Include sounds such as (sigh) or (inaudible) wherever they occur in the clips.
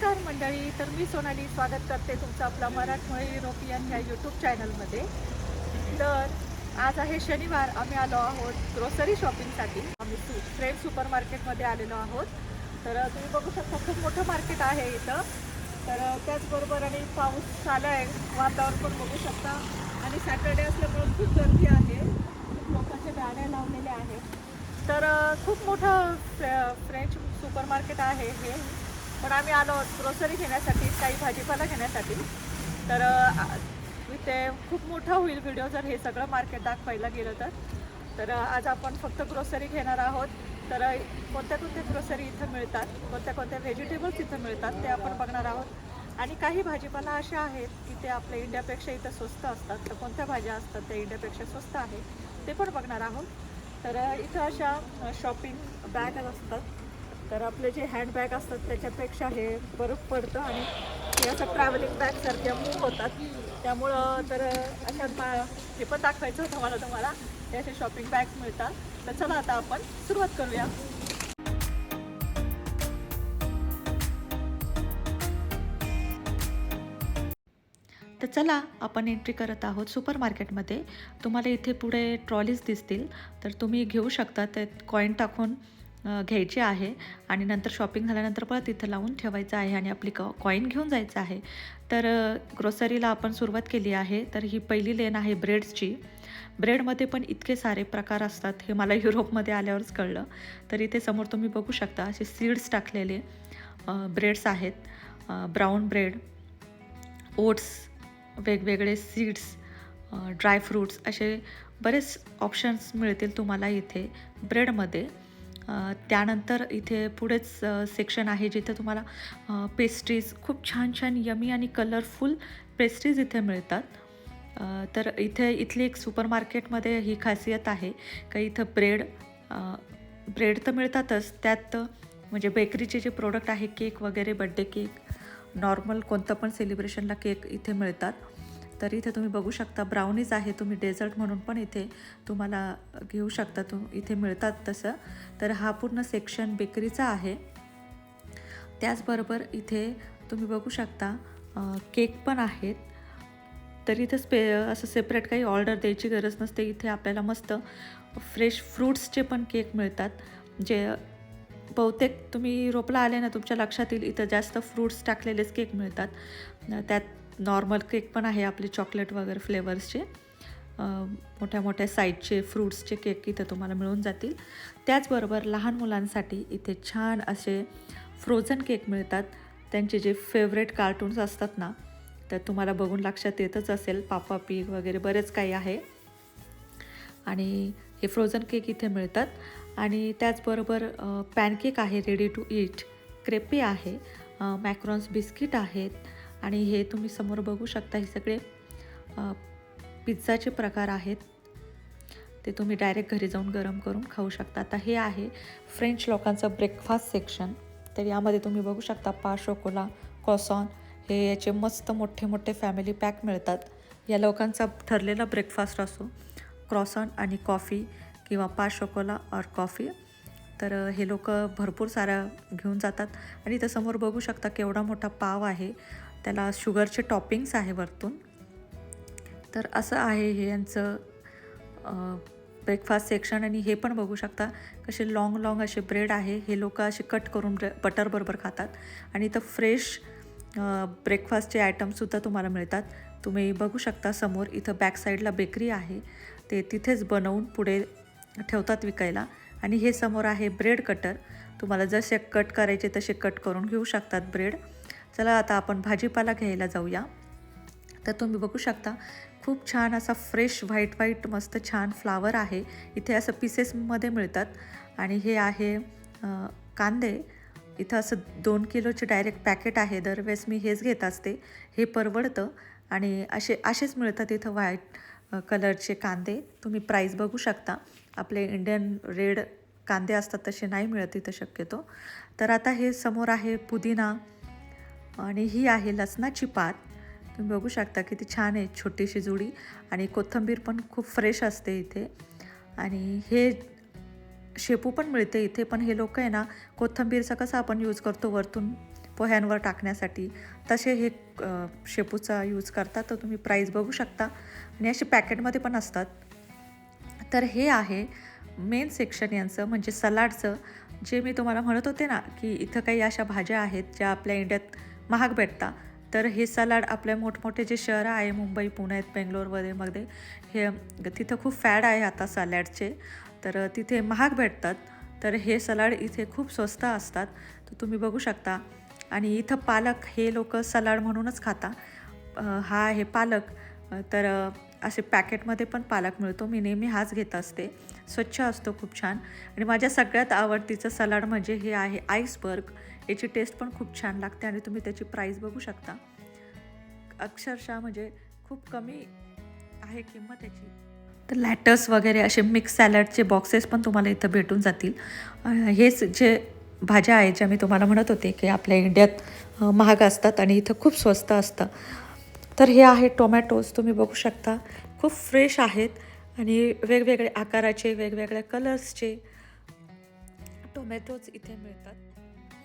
नमस्कार मंडळी तर मी सोनाली स्वागत करते तुमचं आपला मराठमोळी युरोपियन ह्या यूट्यूब चॅनलमध्ये तर आज आहे शनिवार आम्ही आलो आहोत ग्रोसरी शॉपिंगसाठी आम्ही सु फ्रेंड सुपर मार्केटमध्ये आलेलो आहोत. तर तुम्ही बघू शकता खूप मोठं मार्केट आहे इथं. तर त्याचबरोबर आणि पाऊस आला आहे वातावरण पण बघू शकता. आणि सॅटर्डे असल्यामुळे खूप गर्दी आहे. खूप लोकांच्या गाड्या लावलेल्या आहेत. तर खूप मोठं फ्रे- फ्रेंच सुपर मार्केट आहे हे. पण आम्ही आलो ग्रोसरी घेण्यासाठी काही भाजीपाला घेण्यासाठी. तर इथे खूप मोठा होईल व्हिडिओ जर हे सगळं मार्केट दाखवायला गेलं तर. तर आज आपण फक्त ग्रोसरी घेणार आहोत. तर कोणत्या कोणत्या ग्रोसरी इथं मिळतात कोणत्या कोणत्या व्हेजिटेबल्स इथं मिळतात ते आपण बघणार आहोत. आणि काही भाजीपाला अशा आहेत की ते आपल्या इंडियापेक्षा इथं स्वस्त असतात. तर कोणत्या भाज्या असतात त्या इंडियापेक्षा स्वस्त आहे ते पण बघणार आहोत. तर इथं अशा शॉपिंग बॅग असतात. तर आपले जे हँडबॅग असतात त्याच्यापेक्षा हे बरं पडतं आणि हे असं ट्रॅव्हलिंग बॅगसारख्या मूव होतात. त्यामुळं तर अशा बा हे पण दाखवायचं होतं मला तुम्हाला. हे असे शॉपिंग बॅग्स मिळतात. तर चला आता आपण सुरुवात करूया. तर चला आपण एंट्री करत आहोत सुपर मार्केटमध्ये तुम्हाला इथे पुढे ट्रॉलीज दिसतील. तर तुम्ही घेऊ शकता ते कॉईन टाकून. घ्यायचे आहे. आणि नंतर शॉपिंग झाल्यानंतर परत तिथं लावून ठेवायचं आहे आणि आपली क कॉईन घेऊन जायचं आहे. तर ग्रोसरीला आपण सुरुवात केली आहे. तर ही पहिली लेन आहे ब्रेड्सची. ब्रेडमध्ये पण इतके सारे प्रकार असतात हे मला (laughs) युरोपमध्ये आल्यावरच कळलं. तर इथे समोर तुम्ही बघू शकता असे सीड्स टाकलेले ब्रेड्स आहेत. ब्राऊन ब्रेड ओट्स वेगवेगळे सीड्स ड्रायफ्रूट्स असे बरेच ऑप्शन्स मिळतील तुम्हाला इथे ब्रेडमध्ये. त्यानंतर इथे पुढेच सेक्शन आहे जिथे तुम्हाला पेस्ट्रीज खूप छान छान यमी आणि कलरफुल पेस्ट्रीज इथे मिळतात. तर इथे इथली एक सुपर मार्केटमध्ये ही खासियत आहे का इथं ब्रेड ब्रेड तर मिळतातच. त्यात म्हणजे बेकरीचे जे प्रोडक्ट आहे केक वगैरे बड्डे केक नॉर्मल कोणतं पण सेलिब्रेशनला केक इथे मिळतात. तर इथे तुम्ही बघू शकता. ब्राउनीज आहे तुम्ही डेझर्ट म्हणून पण इथे तुम्हाला घेऊ शकता. तुम इथे मिळतात तसं. तर हा पूर्ण सेक्शन बेकरीचा आहे. त्याचबरोबर इथे तुम्ही बघू शकता केक पण आहेत. तर इथे स्पे असं सेपरेट काही ऑर्डर द्यायची गरज नसते. इथे आपल्याला मस्त फ्रेश फ्रूट्सचे पण केक मिळतात. जे बहुतेक तुम्ही रोपला आले ना तुमच्या लक्षात येईल. इथं जास्त फ्रूट्स टाकलेलेच केक मिळतात. त्यात नॉर्मल केक पण आहे आपले चॉकलेट वगैरे फ्लेवर्सचे. मोठ्या मोठ्या साईजचे फ्रूट्सचे केक इथं तुम्हाला मिळून जातील. त्याचबरोबर लहान मुलांसाठी इथे छान असे फ्रोझन केक मिळतात. त्यांचे जे फेवरेट कार्टून्स असतात ना तर तुम्हाला बघून लक्षात येतच असेल. पापा पीक वगैरे बरेच काही आहे. आणि हे फ्रोझन केक इथे मिळतात. आणि त्याचबरोबर पॅनकेक आहे रेडी टू ईट क्रेपे आहे मॅक्रॉन्स बिस्किट आहेत. आणि हे तुम्ही समोर बघू शकता हे सगळे पिझ्झाचे प्रकार आहेत. ते तुम्ही डायरेक्ट घरी जाऊन गरम करून खाऊ शकता. आता हे आहे फ्रेंच लोकांचं ब्रेकफास्ट सेक्शन. तर यामध्ये तुम्ही बघू शकता पा शोकोला कॉसॉन हे याचे मस्त मोठे मोठे फॅमिली पॅक मिळतात. या लोकांचा ठरलेला ब्रेकफास्ट असो क्रॉसॉन आणि कॉफी किंवा पा शोकोला और कॉफी. तर हे लोक भरपूर साऱ्या घेऊन जातात. आणि इथं समोर बघू शकता केवढा मोठा पाव आहे. त्याला शुगरचे टॉपिंग्स आहे वरतून. तर असं आहे हे यांचं ब्रेकफास्ट सेक्शन आणि हे पण बघू शकता कसे लाँग लाँग असे ब्रेड आहे. हे लोक असे कट करून बटरबरोबर खातात. आणि इथं फ्रेश ब्रेकफास्टचे आयटमसुद्धा तुम्हाला मिळतात. तुम्ही बघू शकता समोर इथं बॅक साईडला बेकरी आहे. ते तिथेच बनवून पुढे ठेवतात विकायला. आणि हे समोर आहे ब्रेड कटर तुम्हाला जसे कट करायचे तसे कट करून घेऊ शकतात ब्रेड चला आता आपण भाजीपाला घ्यायला जाऊया. तर तुम्ही बघू शकता खूप छान असा फ्रेश व्हाईट व्हाईट मस्त छान फ्लावर आहे. इथे असं पीसेसमध्ये मिळतात. आणि हे आहे कांदे. इथं असं दोन किलोचे डायरेक्ट पॅकेट आहे. दरवेळेस मी हेच घेत असते. हे परवडतं. आणि असे असेच मिळतात इथं व्हाईट कलरचे कांदे. तुम्ही प्राईस बघू शकता. आपले इंडियन रेड कांदे असतात तसे नाही मिळत इथं शक्यतो. तर आता हे समोर आहे पुदिना. आणि ही आहे लसणाची पात. तुम्ही बघू शकता किती छान आहे छोटीशी जुडी आणि कोथिंबीर पण खूप फ्रेश असते इथे. आणि हे शेपू पण मिळते इथे पण हे लोक आहे ना कोथिंबीरचा कसा आपण यूज करतो वरतून पोह्यांवर टाकण्यासाठी तसे हे शेपूचा यूज करतात तर तुम्ही प्राईस बघू शकता. आणि असे पॅकेटमध्ये पण असतात. तर हे आहे मेन सेक्शन यांचं म्हणजे सलाडचं. जे मी तुम्हाला म्हणत होते ना की इथं काही अशा भाज्या आहेत ज्या आपल्या इंडियात महाग भेटता. तर हे सलाड आपल्या मोठमोठे जे शहरं आहे मुंबई पुण्यात बेंगलोरमध्ये मध्ये हे तिथं खूप फॅड आहे आता सलाडचे. तर तिथे महाग भेटतात. तर हे सलाड इथे खूप स्वस्त असतात. तर तुम्ही बघू शकता. आणि इथं पालक हे लोक सलाड म्हणूनच खाता. हा आहे पालक. तर असे पॅकेटमध्ये पण पालक मिळतो. मी नेहमी हाच घेत असते. स्वच्छ असतो खूप छान. आणि माझ्या सगळ्यात आवडतीचं सलाड म्हणजे हे आहे आईसबर्ग. याची टेस्ट पण खूप छान लागते आणि तुम्ही त्याची प्राईस बघू शकता. अक्षरशः म्हणजे खूप कमी आहे किंमत याची. तर लॅटर्स वगैरे असे मिक्स सॅलडचे बॉक्सेस पण तुम्हाला इथं भेटून जातील. हेच जे भाज्या आहेत ज्या मी तुम्हाला म्हणत होते की आपल्या इंडियात महाग असतात आणि इथं खूप स्वस्त असतं. तर हे आहे टोमॅटोज तुम्ही बघू शकता. खूप फ्रेश आहेत आणि वेगवेगळे आकाराचे वेगवेगळ्या कलर्सचे टोमॅटोज इथे मिळतात.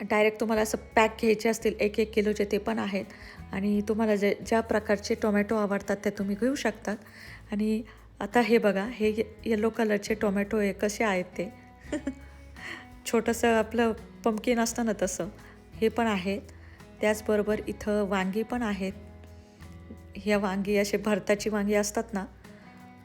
डायरेक्ट तुम्हाला असं पॅक घ्यायचे असतील एक एक किलोचे ते पण आहेत. आणि तुम्हाला जे ज्या प्रकारचे टोमॅटो आवडतात ते तुम्ही घेऊ शकतात. आणि आता हे बघा हे येलो कलरचे टोमॅटो हे कसे आहेत ते. (laughs) छोटंसं आपलं पंपकिन असतं ना तसं हे पण आहेत. त्याचबरोबर इथं वांगी पण आहेत. ह्या वांगी असे भरताची वांगी असतात ना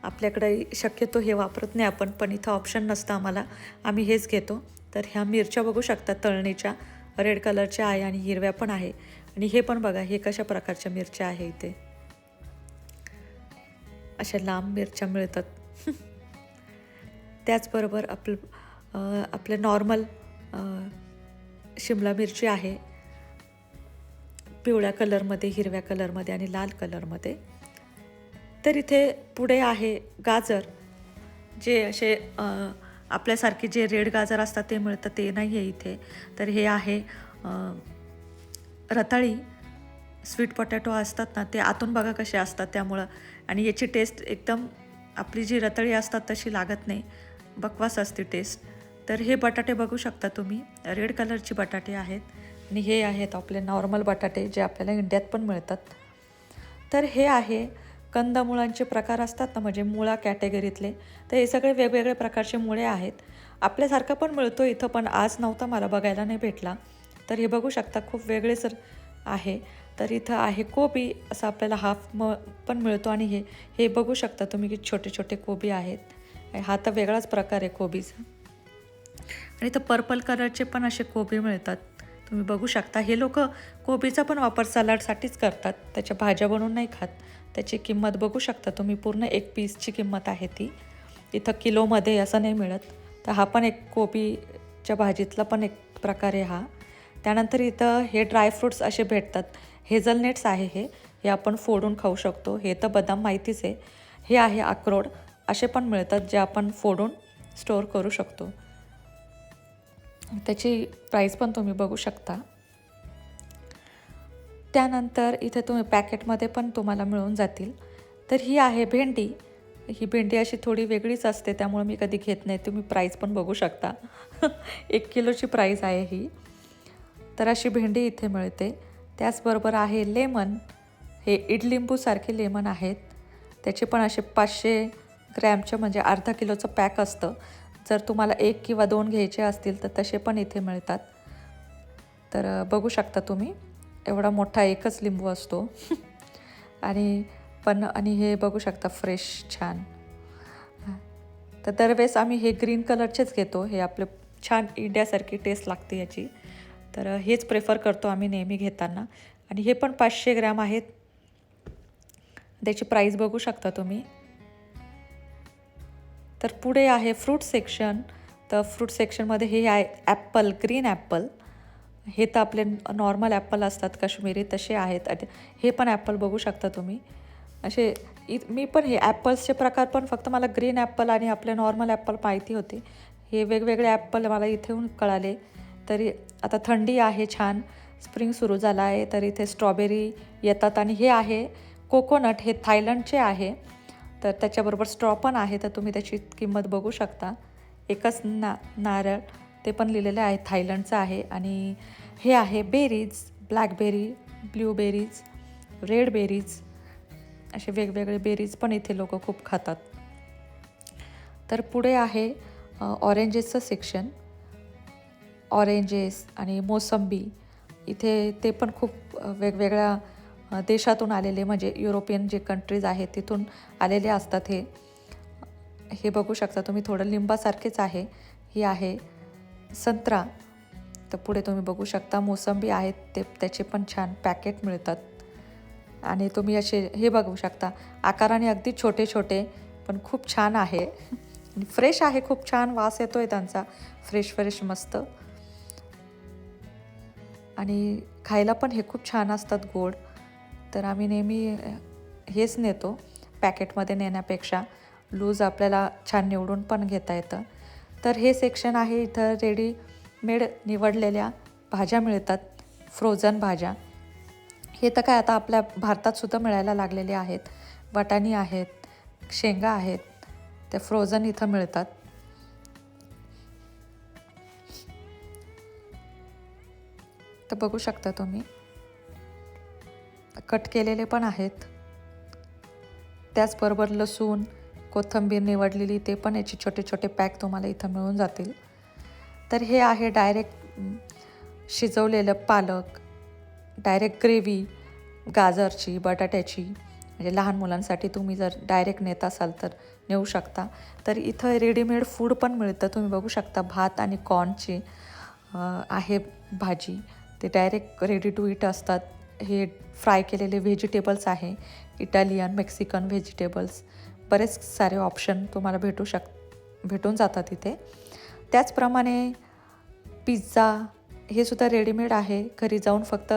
आपल्याकडे शक्यतो हे वापरत नाही आपण पण इथं ऑप्शन नसतं आम्हाला. आम्ही हेच घेतो. तर ह्या मिरच्या बघू शकता तळणीच्या. रेड कलरच्या आहे आणि हिरव्या पण आहे. आणि हे पण बघा हे कशा प्रकारच्या मिरच्या आहे इथे. अशा लांब मिरच्या मिळतात. (laughs) त्याचबरोबर आपलं आपल्या नॉर्मल शिमला मिरची आहे. पिवळ्या कलरमध्ये हिरव्या कलरमध्ये आणि लाल कलरमध्ये तर इथे पुढे आहे गाजर. जे असे आपल्यासारखे जे रेड गाजर असतात ते मिळतं ते नाही आहे इथे. तर हे आहे रताळी. स्वीट पोटॅटो असतात ना ते आतून बघा कसे असतात त्यामुळं. आणि याची टेस्ट एकदम आपली जी रताळी असतात तशी लागत नाही. बकवास असते टेस्ट तर हे बटाटे बघू शकता तुम्ही. रेड कलरचे बटाटे आहेत. आणि हे आहेत आपले नॉर्मल बटाटे जे आपल्याला इंडियात पण मिळतात. तर हे आहे कंदमुळांचे प्रकार असतात ना म्हणजे मुळा कॅटेगरीतले तर हे सगळे वेगवेगळे प्रकारचे मुळे आहेत. आपल्यासारखं पण मिळतो इथं पण आज नव्हता मला बघायला नाही भेटला. तर हे बघू शकता खूप वेगळे सर आहे. तर इथं आहे कोबी असं आपल्याला हाफ म पण मिळतो आणि हे हे बघू शकता तुम्ही की छोटे छोटे कोबी आहेत. हा तर वेगळाच प्रकार आहे कोबीचा. आणि इथं पर्पल कलरचे पण असे कोबी मिळतात. तुम्ही बघू शकता हे लोक कोबीचा पण वापर सलाडसाठीच करतात. त्याच्या भाज्या बनवून नाही खात. त्याची किंमत बघू शकता तुम्ही. पूर्ण एक पीसची किंमत आहे ती. इथं किलोमध्ये असं नाही मिळत. तर हा पण एक कोबीच्या भाजीतला पण एक प्रकार आहे हा. त्यानंतर इथं हे ड्रायफ्रूट्स असे भेटतात. हेझलनेट्स आहे हे. हे आपण फोडून खाऊ शकतो. हे तर बदाम माहितीच आहे. हे आहे अक्रोड. असे पण मिळतात जे आपण फोडून स्टोअर करू शकतो. त्याची प्राईस पण तुम्ही बघू शकता. त्यानंतर इथे तुम्ही पॅकेटमध्ये पण तुम्हाला मिळून जातील. तर ही आहे भेंडी. ही भेंडी अशी थोडी वेगळीच असते त्यामुळे मी कधी घेत नाही. तुम्ही प्राईस पण बघू शकता. (laughs) एक किलोची प्राईस आहे ही. तर अशी भेंडी इथे मिळते. त्याचबरोबर आहे लेमन. हे इडलिंबूसारखे लेमन आहेत. त्याचे पण असे पाचशे ग्रॅमचे म्हणजे अर्धा किलोचं पॅक असतं. जर तुम्हाला एक किंवा दोन घ्यायचे असतील तर तसे पण इथे मिळतात. तर बघू शकता तुम्ही. एवढा मोठा एकच लिंबू असतो. आणि पण आणि हे बघू शकता फ्रेश छान. तर दरवेळेस आम्ही हे ग्रीन कलरचेच घेतो. हे आपलं छान इंडियासारखी टेस्ट लागते याची. तर हेच प्रेफर करतो आम्ही नेहमी घेताना. आणि हे पण पाचशे ग्रॅम आहेत. त्याची प्राईस बघू शकता तुम्ही. तर पुढे आहे फ्रूट सेक्शन तर फ्रूट सेक्शनमध्ये हे आहे ॲप्पल ग्रीन ॲप्पल हे तर आपले नॉर्मल ॲप्पल असतात काश्मीरी तसे आहेत. हे पण ॲपल बघू शकता तुम्ही. असे इ मी पण हे ॲपल्सचे प्रकार पण फक्त मला ग्रीन ॲपल आणि आपले नॉर्मल ॲपल माहिती होते. हे वेगवेगळे ॲपल मला इथेहून कळाले. तरी आता थंडी आहे छान. स्प्रिंग सुरू झाला आहे. तर इथे स्ट्रॉबेरी येतात आणि हे आहे कोकोनट हे थायलंडचे आहे. तर त्याच्याबरोबर स्ट्रॉ पण आहे. तर तुम्ही त्याची किंमत बघू शकता. एकच ना नारळ. ते पण लिहिलेलं आहे थायलंडचं आहे आणि हे आहे बेरीज ब्लॅकबेरी ब्ल्यूबेरीज रेड बेरीज असे वेगवेगळे बेरीज पण इथे लोक खूप खातात. तर पुढे आहे ऑरेंजेसचं सेक्शन ऑरेंजेस आणि मोसंबी इथे ते पण खूप वेगवेगळ्या देशातून आलेले म्हणजे युरोपियन जे कंट्रीज आहेत तिथून आलेले असतात हे. हे बघू शकता तुम्ही थोडं लिंबासारखेच आहे. ही आहे संत्रा. तर पुढे तुम्ही बघू शकता मोसंबी आहेत ते त्याचे पण छान पॅकेट मिळतात. आणि तुम्ही असे हे बघू शकता आकाराने अगदी छोटे छोटे पण खूप छान आहे. फ्रेश आहे खूप छान वास येतोय त्यांचा. फ्रेश फ्रेश मस्त. आणि खायला पण हे खूप छान असतात गोड. तर आम्ही नेहमी हेच नेतो पॅकेटमध्ये नेण्यापेक्षा. लूज आपल्याला छान निवडून पण घेता येतं. तर हे सेक्शन आहे इथं रेडीमेड निवडलेल्या भाज्या मिळतात फ्रोझन भाज्या. हे तर काय आता आपल्या भारतातसुद्धा मिळायला लागलेले आहेत. वाटाणी आहेत शेंगा आहेत त्या फ्रोझन इथं मिळतात. तर बघू शकता तुम्ही. कट केलेले पण आहेत. त्याचबरोबर लसूण कोथिंबीर निवडलेली ते पण याचे छोटे छोटे पॅक तुम्हाला इथं मिळून जातील. तर हे आहे डायरेक्ट शिजवलेलं पालक डायरेक्ट ग्रेव्ही गाजरची बटाट्याची म्हणजे लहान मुलांसाठी तुम्ही जर डायरेक्ट नेत असाल तर नेऊ शकता. तर इथं रेडीमेड फूड पण मिळतं तुम्ही बघू शकता भात आणि कॉर्नची आहे भाजी. ते डायरेक्ट रेडी टू इट असतात. हे फ्राय केलेले व्हेजिटेबल्स आहे इटालियन मेक्सिकन व्हेजिटेबल्स. बरेच सारे ऑप्शन तुम्हाला भेटू शक भेटून जातात इथे. त्याचप्रमाणे पिझ्झा हे सुद्धा रेडीमेड आहे. घरी जाऊन फक्त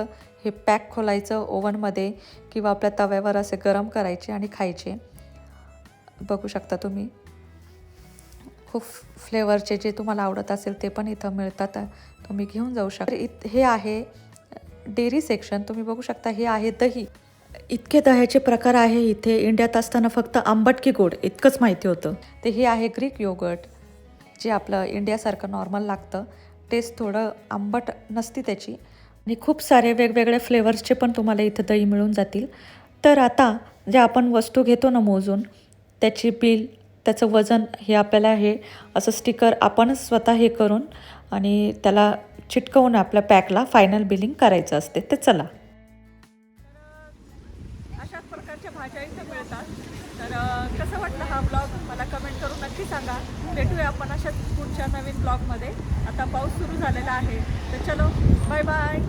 हे पॅक खोलायचं ओव्हनमध्ये किंवा आपल्या तव्यावर असे गरम करायचे आणि खायचे. बघू शकता तुम्ही. खूप फ्लेवरचे जे तुम्हाला आवडत असेल ते पण इथं मिळतात. तुम्ही घेऊन जाऊ शकता इत हे आहे डेअरी सेक्शन तुम्ही बघू शकता हे आहे दही. इतके दह्याचे प्रकार आहे इथे. इंडियात असताना फक्त आंबट की गोड इतकंच माहिती होतं. ते हे आहे ग्रीक योगर्ट जे आपलं इंडियासारखं नॉर्मल लागतं. टेस्ट थोडं आंबट नसती त्याची. आणि खूप सारे वेगवेगळे फ्लेवर्सचे पण तुम्हाला इथं दही मिळून जातील. तर आता जे आपण वस्तू घेतो ना मोजून त्याची बिल त्याचं वजन हे आपल्याला हे असं स्टिकर आपणच स्वतः हे करून आणि त्याला चिटकवून आपल्या पॅकला फायनल बिलिंग करायचं असते. ते चला. माझ्या इथं मिळतात. तर कसं वाटलं हा ब्लॉग मला कमेंट करून नक्की सांगा. भेटूया आपण अशाच पुढच्या नवीन ब्लॉगमध्ये आता पाऊस सुरू झालेला आहे. तर चलो बाय बाय